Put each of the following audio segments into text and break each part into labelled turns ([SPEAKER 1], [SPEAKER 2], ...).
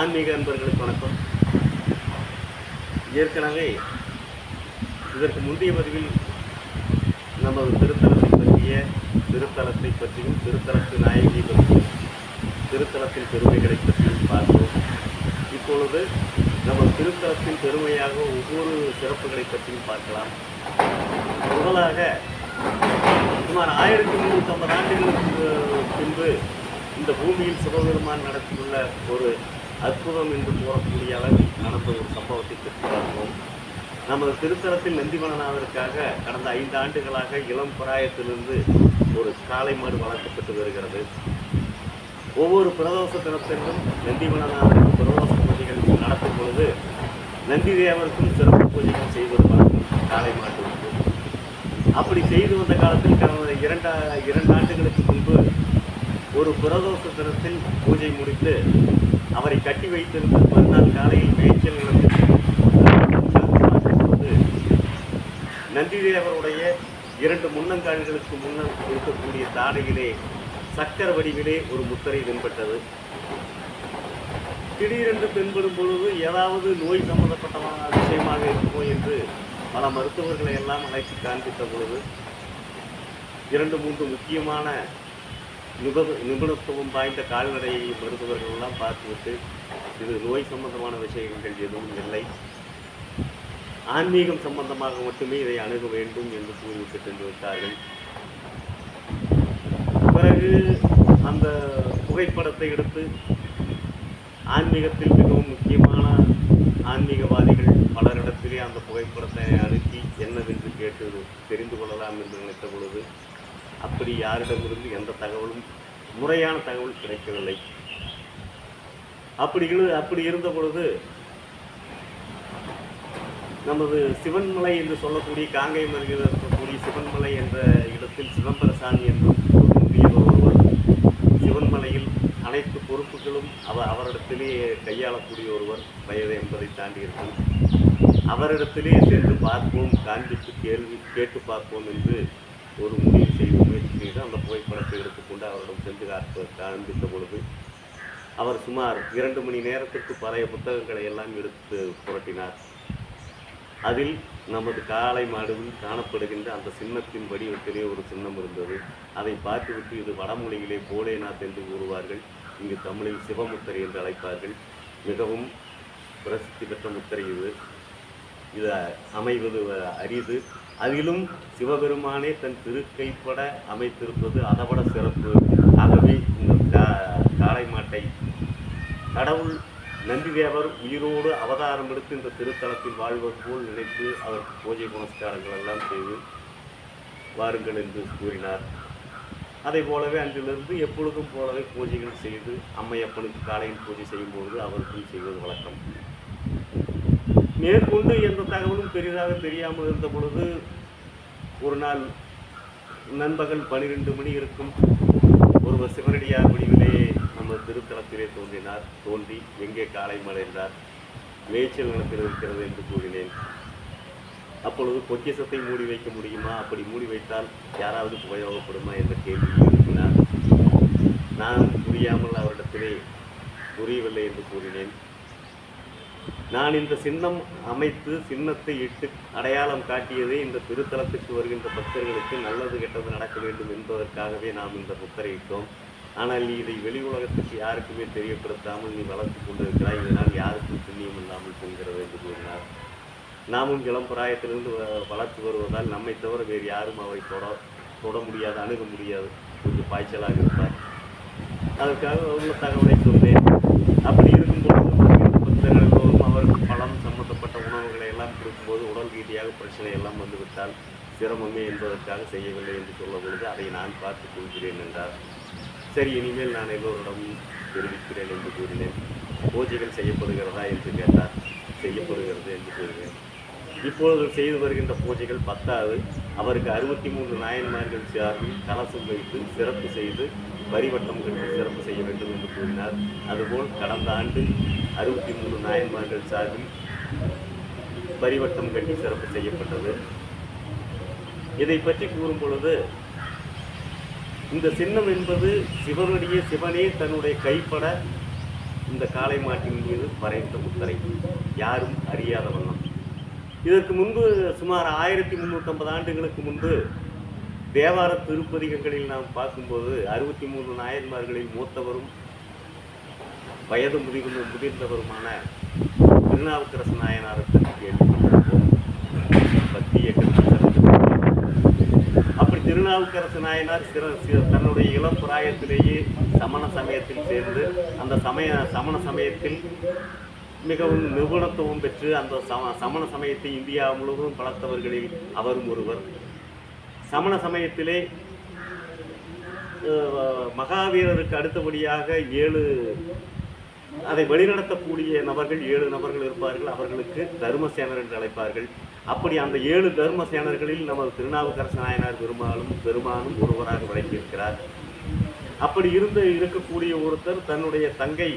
[SPEAKER 1] ஆன்மீக அன்பர்களுக்கு வணக்கம். ஏற்கனவே இதற்கு முந்தைய பதிவில் நமது திருத்தலத்தை பற்றிய திருத்தலத்தை பற்றியும் திருத்தலத்து நாயகி பற்றியும் திருத்தலத்தின் பெருமைகளை பற்றியும் பார்த்தோம். இப்பொழுது நமது திருத்தலத்தின் பெருமையாக ஒவ்வொரு சிறப்புகளை பற்றியும் பார்க்கலாம். முதலாக சுமார் ஆயிரத்தி முந்நூற்றி ஐம்பது ஆண்டுகளுக்கு பின்பு இந்த பூமியில் சிவபெருமான் நடத்தியுள்ள ஒரு அற்புதம் என்று கூறக்கூடிய அளவில் நடந்த ஒரு சம்பவத்தை பற்றி பார்ப்போம். நமது திருத்தலத்தில் நந்திவனநாதருக்காக கடந்த ஐந்து ஆண்டுகளாக இளம் பிராயத்திலிருந்து ஒரு காளை மாடு வளர்க்கப்பட்டு வருகிறது. ஒவ்வொரு பிரதோஷ தினத்திலும் நந்திவனநாதருக்கு பிரதோஷ பூஜைகள் நடத்தும் பொழுது நந்தி தேவருக்கும் சிறப்பு பூஜைகள் செய்வது வழக்கம் காளை மாட்டுக்கு. அப்படி செய்து வந்த காலத்தில் கடந்த இரண்டா இரண்டு ஆண்டுகளுக்கு முன்பு ஒரு பிரதோஷ தினத்தில் பூஜை முடித்து அவரை கட்டி வைத்திருந்த மறுநாள் காலையில் மேய்ச்சல் நிலத்தில் நந்திதேவருடைய இரண்டு முன்னங்கால்களுக்கு முன்னர் இருக்கக்கூடிய தாடையிலே சக்கர வடிவிலே ஒரு முத்திரை தென்பட்டது. திடீரென்று தென்படும் பொழுது ஏதாவது நோய் சம்பந்தப்பட்ட விஷயமாக இருக்குமோ என்று பல மருத்துவர்களை எல்லாம் அழைத்து காண்பித்த பொழுது இரண்டு மூன்று முக்கியமான நிபு நிபுணத்துவம் வாய்ந்த கால்நடை மருத்துவர்கள்லாம் பார்த்துவிட்டு இது நோய் சம்பந்தமான விஷயங்கள் எதுவும் இல்லை. ஆன்மீகம் சம்பந்தமாக மட்டுமே இதை அணுக வேண்டும் என்று கூறிவிட்டு சென்று விட்டார்கள். பிறகு அந்த புகைப்படத்தை எடுத்து ஆன்மீகத்தில் மிகவும் முக்கியமான ஆன்மீகவாதிகள் பலரிடத்திலே அந்த புகைப்படத்தை அனுப்பி என்னவென்று கேட்டு தெரிந்து கொள்ளலாம் என்று நினைத்த பொழுது அப்படி யாரிடமிருந்து எந்த தகவலும் முறையான தகவல் கிடைக்கவில்லை. அப்படி அப்படி இருந்த பொழுது நமது சிவன்மலை என்று சொல்லக்கூடிய காங்கை மருகில் இருக்கக்கூடிய சிவன்மலை என்ற இடத்தில் சிவம்பரசாமி என்றும் ஒருவர் சிவன்மலையில் அனைத்து பொறுப்புகளும் அவர் அவரிடத்திலே கையாளக்கூடிய ஒருவர் வயது என்பதை தாண்டி இருக்கும் அவரிடத்திலே சென்று பார்ப்போம் காண்பித்து கேள்வி கேட்டு பார்ப்போம் என்று ஒரு முடிவு செய்து செய்து அந்த புகைப்படத்தை எடுத்துக்கொண்டு அவரிடம் சென்று காப்ப காண்பித்த பொழுது அவர் சுமார் இரண்டு மணி நேரத்திற்கு பழைய புத்தகங்களை எல்லாம் எடுத்து புரட்டினார். அதில் நமது காளை மாடுவில் காணப்படுகின்ற அந்த சின்னத்தின் வடிவத்திலே ஒரு சின்னம் இருந்தது. அதை பார்த்துவிட்டு இது வடமொழியிலே போலேநாத் என்று கூறுவார்கள். இங்கு தமிழில் சிவமுத்திரை என்று அழைப்பார்கள். மிகவும் பிரசித்தி பெற்ற முத்திரை இது. இது அமைவது அரிது. அதிலும் சிவபெருமானே தன் திருக்கைப்பட அமைத்திருப்பது அதைவிட சிறப்பு. ஆகவே இந்த கா- காளை மாட்டை கடவுள் நந்திதேவர் உயிரோடு அவதாரம் எடுத்து இந்த திருத்தலத்தில் வாழ்வது போல் நினைத்து அவர் பூஜை புனஸ்காரங்கள் எல்லாம் செய்து வாருங்கள் என்று கூறினார். அதை போலவே அன்றிலிருந்து எப்பொழுதும் போலவே பூஜைகள் செய்து அம்மையப்பனுக்கு காலையில் பூஜை செய்யும் பொழுது அவருக்கும் செய்வது வழக்கம். மேற்கொண்டு எந்த தகவலும் பெரிதாக தெரியாமல் இருந்த பொழுது ஒரு நாள் நண்பகல் பனிரெண்டு மணி இருக்கும். ஒருவர் சிவனடியார் வடிவிலே நம்ம திருத்தலத்திலே தோன்றினார். தோன்றி எங்கே காலை மறைந்தார் மேய்ச்சல் நிலத்தில் இருக்கிறது என்று கூறினேன். அப்பொழுது பொக்கிசத்தை மூடி வைக்க முடியுமா? அப்படி மூடி வைத்தால் யாராவது உபயோகப்படுமா என்ற கேள்வி எழுப்பினார். நான் புரியாமல் அவரிடத்திலே புரியவில்லை என்று கூறினேன். நான் இந்த சின்னம் அமைத்து சின்னத்தை இட்டு அடையாளம் காட்டியதே இந்த திருத்தலத்துக்கு வருகின்ற பக்தர்களுக்கு நல்லது கெட்டது நடக்க வேண்டும் என்பதற்காகவே நாம் இந்த முத்திரையிட்டோம் ஆனால் நீ இதை வெளி உலகத்துக்கு யாருக்குமே தெரியப்படுத்தாமல் நீ வளர்த்து கொண்டிருக்கிறாய். இதனால் யாருக்கும் புண்ணியம் இல்லாமல் போகிறது என்று கூறினார். நாமும் இளம் பிராயத்திலிருந்து வ- வளர்த்து வருவதால் நம்மை தவிர வேறு யாரும் அவரை தொட தொட முடியாது அணுக முடியாது கொஞ்சம் பாய்ச்சலாக இருப்பார் அதற்காக உள்ள தகவலை சொன்னேன். அப்படி அவருக்கு பழம் சம்பந்தப்பட்ட உணவுகளை எல்லாம் கொடுக்கும்போது உடல் ரீதியாக பிரச்சனை எல்லாம் வந்துவிட்டால் சிரமமே என்பதற்காக செய்யவில்லை என்று சொல்ல பொழுது அதை நான் பார்த்துக் கொள்கிறேன் என்றார். சரி இனிமேல் நான் எல்லோரிடமும் தெரிவிக்கிறேன் என்று கூறினேன். பூஜைகள் செய்யப்படுகிறதா என்று கேட்டார். செய்யப்படுகிறது என்று கூறினேன். இப்பொழுது செய்து வருகின்ற பூஜைகள் பத்தாவது. அவருக்கு அறுபத்தி மூன்று நாயன்மார்கள் சார்பில் கலசம் வைத்து சிறப்பு செய்து வரிவட்டம் கட்டி சிறப்பு செய்ய வேண்டும் என்று கூறினார். அதுபோல் கடந்த ஆண்டு அறுபத்தி மூணு நாயன்மார்கள் சார்பில் பரிவட்டம் கட்டி சிறப்பு செய்யப்பட்டது. இதை பற்றி கூறும் பொழுது இந்த சின்னம் என்பது சிவனுடைய சிவனே தன்னுடைய கைப்பட இந்த காளை மாட்டின் மீது வரைந்த முத்திரை. யாரும் அறியாத வண்ணம். இதற்கு முன்பு சுமார் ஆயிரத்தி முந்நூற்றம்பது ஆண்டுகளுக்கு முன்பு தேவார திருப்பதிகங்களில் நாம் பார்க்கும்போது அறுபத்தி மூன்று நாயன்மார்களில் மூத்தவரும் வயது முதிர்ந்த முதிர்ந்தவருமான திருநாவுக்கரசு நாயனார் பற்றி கேள்விப்பட்டிருப்போம். பக்தி அப்படி திருநாவுக்கரசு நாயனார் சிற தன்னுடைய இளம் பிராயத்திலேயே சமண சமயத்தில் சேர்ந்து அந்த சமய சமண சமயத்தில் மிகவும் நிபுணத்துவம் பெற்று அந்த சம சமண சமயத்தை இந்தியா முழுவதும் வளர்த்தவர்களில் அவரும் ஒருவர். சமண சமயத்திலே மகாவீரருக்கு அடுத்தபடியாக ஏழு அதை வழிநடத்தக்கூடிய நபர்கள் ஏழு நபர்கள் இருப்பார்கள். அவர்களுக்கு தர்மசேனர் என்று அழைப்பார்கள். அப்படி அந்த ஏழு தர்மசேனர்களில் நமது திருநாவுக்கரச நாயனார் பெருமாளும் பெருமானும் ஒருவராக விளங்கியிருக்கிறார். அப்படி இருந்து இருக்கக்கூடிய ஒருத்தர் தன்னுடைய தங்கை.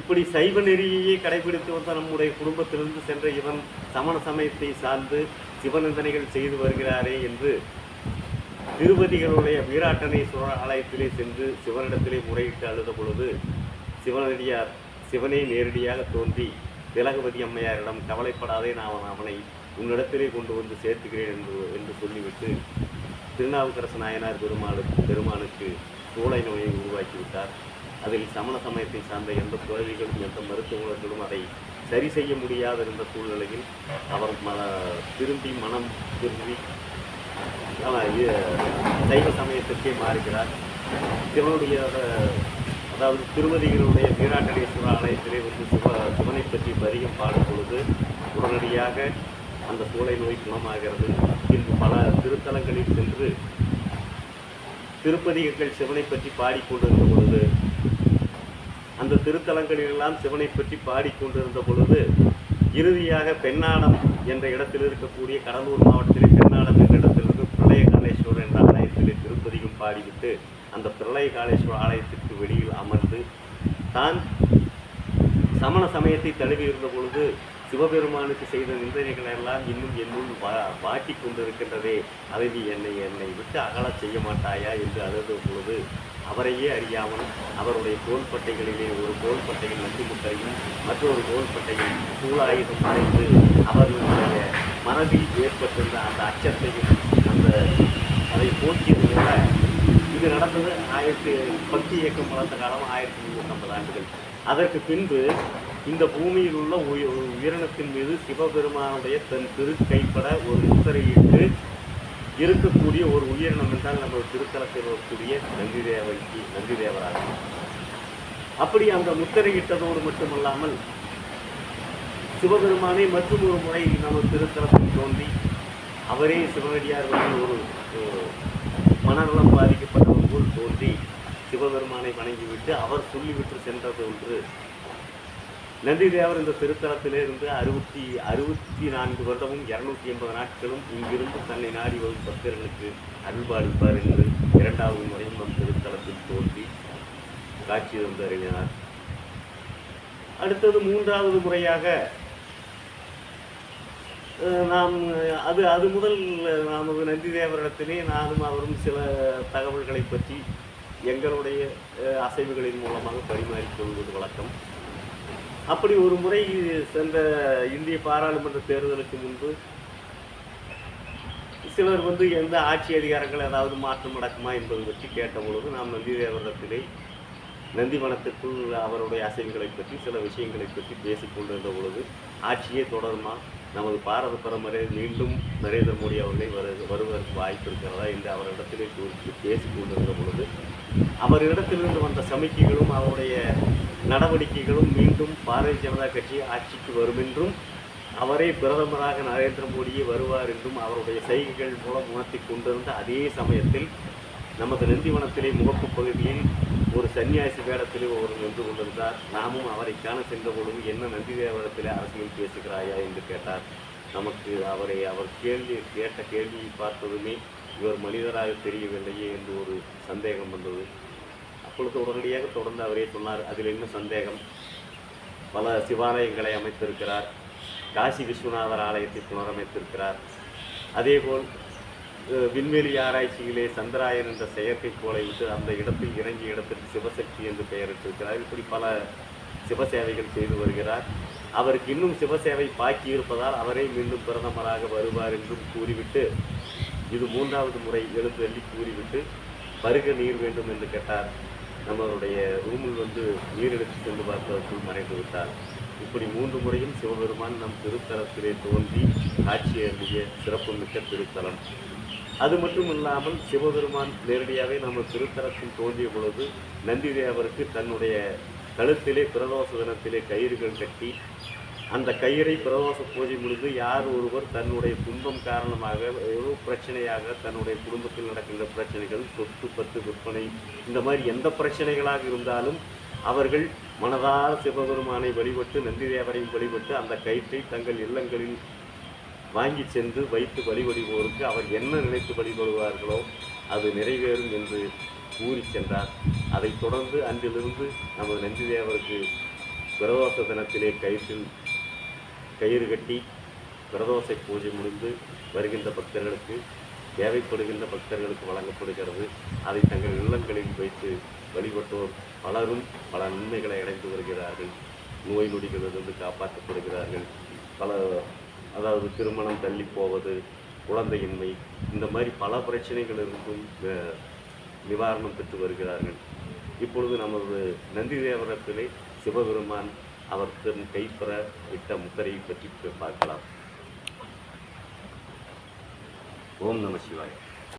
[SPEAKER 1] இப்படி சைவ நெறியையே கடைபிடித்து வந்த நம்முடைய குடும்பத்திலிருந்து சென்ற இவன் சமண சமயத்தை சார்ந்து சிவநிந்தனைகள் செய்து வருகிறாரே என்று திருப்பதிகளுடைய வீராட்டனேஸ்வர ஆலயத்திலே சென்று சிவனிடத்திலே முறையிட்டு அழுத பொழுது சிவனடியார் சிவனே நேரடியாக தோன்றி திலகபதி அம்மையாரிடம் கவலைப்படாதே நான் அவனை உன்னிடத்திலே கொண்டு வந்து சேர்த்துக்கிறேன் என்று என்று சொல்லிவிட்டு திருநாவுக்கரசு நாயனார் பெருமாளு பெருமானுக்கு சூளை நோயை உருவாக்கிவிட்டார். அதில் சமண சமயத்தை சார்ந்த எந்த துறவிகளும் எந்த மருத்துவர்களும் அதை சரி செய்ய முடியாத இருந்த சூழ்நிலையில் அவர் ம திரும்பி மனம் திரும்பி சைவ சமயத்திற்கே மாறுகிறார். சிவனுடைய அதாவது திருமதிகளுடைய வீராட்டனேஸ்வர ஆலயத்திலே வந்து சிவ சிவனை பற்றி பதிகம் பாடும் பொழுது உடனடியாக அந்த சூளை நோய் குணமாகிறது. பின்பு பல திருத்தலங்களில் சென்று திருப்பதிகள் சிவனை பற்றி பாடிக்கொண்டிருந்த பொழுது அந்த திருத்தலங்களிலெல்லாம் சிவனை பற்றி பாடிக்கொண்டிருந்த பொழுது இறுதியாக பெண்ணாடம் என்ற இடத்தில் இருக்கக்கூடிய கடலூர் மாவட்டத்திலே பெண்ணாடம் என்ற இடத்திலிருந்து பிரளய காளேஸ்வரர் என்ற ஆலயத்திலே திருப்பதியும் பாடிவிட்டு அந்த பிரளய காளேஸ்வரர் ஆலயத்திற்கு வெளியில் அமர்ந்து தான் சமண சமயத்தை தழுவி இருந்த பொழுது சிவபெருமானுக்கு செய்த நிந்தனைகள் எல்லாம் இன்னும் என்னுள் வா வாட்டி கொண்டிருக்கின்றதே. அதை நீ என்னை என்னை விட்டு அகலச் செய்ய மாட்டாயா என்று அழுத பொழுது அவரையே அறியாமல் அவருடைய தோள்பட்டைகளிலே ஒரு தோள்பட்டையில் நந்தி மற்றொரு தோள்பட்டையில் சூழாயுதம் அடைந்து அவர்களுடைய மனதில் ஏற்பட்டிருந்த அந்த அச்சத்தையும் அந்த அதை போக்கியது போல இது நடந்தது ஆயிரத்தி பக்தி இயக்கம் வளர்ந்த காலம் ஆயிரத்தி முந்நூற்றம்பது ஆண்டுகள். அதற்கு பின்பு இந்த பூமியில் உள்ள உய- உயிரினத்தின் மீது சிவபெருமானுடைய தன் திருக்கைப்பட ஒரு முத்திரையிட்டு இருக்கக்கூடிய ஒரு உயிரினம் என்றால் நம்ம திருத்தலத்தில் வரக்கூடிய நந்தி தேவைக்கு நந்தி தேவராகும் அப்படி அந்த முத்திரையிட்டதோடு மட்டுமல்லாமல் சிவபெருமானை மற்றும் ஒரு முறை நம்ம திருத்தலத்தில் தோன்றி அவரே சிவனடியார் வந்து ஒரு மனநலம் பாதிக்கப்பட்ட போல் தோன்றி சிவபெருமானை வணங்கிவிட்டு அவர் சொல்லிவிட்டு சென்றது ஒன்று. நந்தி தேவர் இந்த திருத்தலத்திலே இருந்து அறுபத்தி அறுபத்தி நான்கு வருடமும் இரநூத்தி எண்பது நாட்களும் இங்கிருந்து தன்னை நாடி வரும் பக்தர்களுக்கு அருள்பாலிப்பார் என்று இரண்டாவது முறையும் நம் திருத்தலத்தில் தோன்றி காட்சி தந்து அறிஞர் அடுத்தது மூன்றாவது முறையாக நாம் அது அது முதல் நமது நந்தி தேவரிடத்திலே நானும் அவரும் சில தகவல்களை பற்றி எங்களுடைய அசைவுகளின் மூலமாக பரிமாறிக்கொள்வது வழக்கம். அப்படி ஒரு முறை சென்ற இந்திய பாராளுமன்ற தேர்தலுக்கு முன்பு சிலர் வந்து எந்த ஆட்சி அதிகாரங்கள் ஏதாவது மாற்றம் நடக்குமா என்பது பற்றி கேட்ட பொழுது நாம் நந்தி தேவரிடத்திலே நந்திவனத்திற்குள் அவருடைய அசைவுகளை பற்றி சில விஷயங்களை பற்றி பேசிக்கொண்டிருந்த பொழுது ஆட்சியே தொடருமா நமது பாரத பிரதமரை மீண்டும் நரேந்திர மோடி அவர்களை வரு வருவதற்கு வாய்ப்பு இருக்கிறதா என்று அவரிடத்திலே குறித்து பேசி கொண்டிருந்த பொழுது அவரிடத்திலிருந்து வந்த சமிக்கைகளும் அவருடைய நடவடிக்கைகளும் மீண்டும் பாரதிய ஜனதா கட்சி ஆட்சிக்கு வரும் என்றும் அவரே பிரதமராக நரேந்திர மோடியே வருவார் என்றும் அவருடைய செய்கைகள் மூலம் உணர்த்தி கொண்டிருந்த அதே சமயத்தில் நமது நந்திவனத்திலே முகப்பு பகுதியில் ஒரு சன்னியாசி வேடத்திலே ஒரு நின்று கொண்டிருந்தார். நாமும் அவரை காண சென்ற பொழுது என்ன நந்தி தேவரத்தில் அரசியல் பேசுகிறாயா? என்று கேட்டார். நமக்கு அவரை அவர் கேள்வி கேட்ட கேள்வியை பார்த்ததுமே இவர் மனிதராக தெரியவில்லையே என்று ஒரு சந்தேகம் வந்தது. அப்பொழுது உடனடியாக தொடர்ந்து அவரே சொன்னார் அதில் என்ன சந்தேகம்? பல சிவாலயங்களை அமைத்திருக்கிறார். காசி விஸ்வநாதர் ஆலயத்தை புனரமைத்திருக்கிறார். அதேபோல் விண்வெளி ஆராய்ச்சியிலே சந்திராயன் என்ற செயற்கைக்கோளை விட்டு அந்த இடத்தில் இறங்கிய இடத்திற்கு சிவசக்தி என்று பெயரிட்டிருக்கிறார் இப்படி பல சிவசேவைகள் செய்து வருகிறார். அவருக்கு இன்னும் சிவசேவை பாக்கி இருப்பதால் அவரே மீண்டும் பிரதமராக வருவார் என்றும் கூறிவிட்டு இது மூன்றாவது முறை எழுந்தள்ளி கூறிவிட்டு பருக நீர் வேண்டும் என்று கேட்டார். நம்மளுடைய ரூமில் வந்து நீர் எடுத்து சென்று பார்த்தவர்கள் மறைந்து விட்டார். இப்படி மூன்று முறையும் சிவபெருமான் நம் திருத்தலத்திலே தோன்றி காட்சி அருளிய சிறப்புமிக்க திருத்தலம். அது மட்டும் இல்லாமல் சிவபெருமான் நேரடியாகவே நம்ம திருத்தலத்தில் தோன்றிய பொழுது நந்திதேவருக்கு தன்னுடைய கழுத்திலே பிரதோஷ தினத்திலே கயிறுகள் கட்டி அந்த கயிறை பிரதோஷ பூஜை முடிந்து யார் ஒருவர் தன்னுடைய துன்பம் காரணமாக ஏதோ பிரச்சனையாக தன்னுடைய குடும்பத்தில் நடக்கின்ற பிரச்சனைகள் சொத்து பத்து விற்பனை இந்த மாதிரி எந்த பிரச்சனைகளாக இருந்தாலும் அவர்கள் மனதார சிவபெருமானை வழிபட்டு நந்திதேவரையும் வழிபட்டு அந்த கயிற்றை தங்கள் இல்லங்களில் வாங்கி சென்று வைத்து வழிபடுவோருக்கு அவர் என்ன நினைத்து வழிபடுவார்களோ அது நிறைவேறும் என்று கூறி சென்றார். அதைத் தொடர்ந்து அன்றிலிருந்து நமது நந்திதேவருக்கு பிரதோஷ தினத்திலே கயிற்றில் கயிறு கட்டி பிரதோஷ பூஜை முடிந்து வருகின்ற பக்தர்களுக்கு தேவைப்படுகின்ற பக்தர்களுக்கு வழங்கப்படுகிறது. அதை தங்கள் இல்லங்களில் வைத்து வழிபட்டோர் பலரும் பல நன்மைகளை அடைந்து வருகிறார்கள். நோய் நொடிகளிலிருந்து காப்பாற்றப்படுகிறார்கள். பல அதாவது திருமணம் தள்ளி போவது குழந்தையின்மை இந்த மாதிரி பல பிரச்சனைகள் இருந்தும் நிவாரணம் பெற்று வருகிறார்கள். இப்பொழுது நமது நந்தி தேவரத்திலே சிவபெருமான் அவர் தன் கைப்பெற விட்ட முத்திரையை பற்றி பார்க்கலாம். ஓம் நம சிவாய்.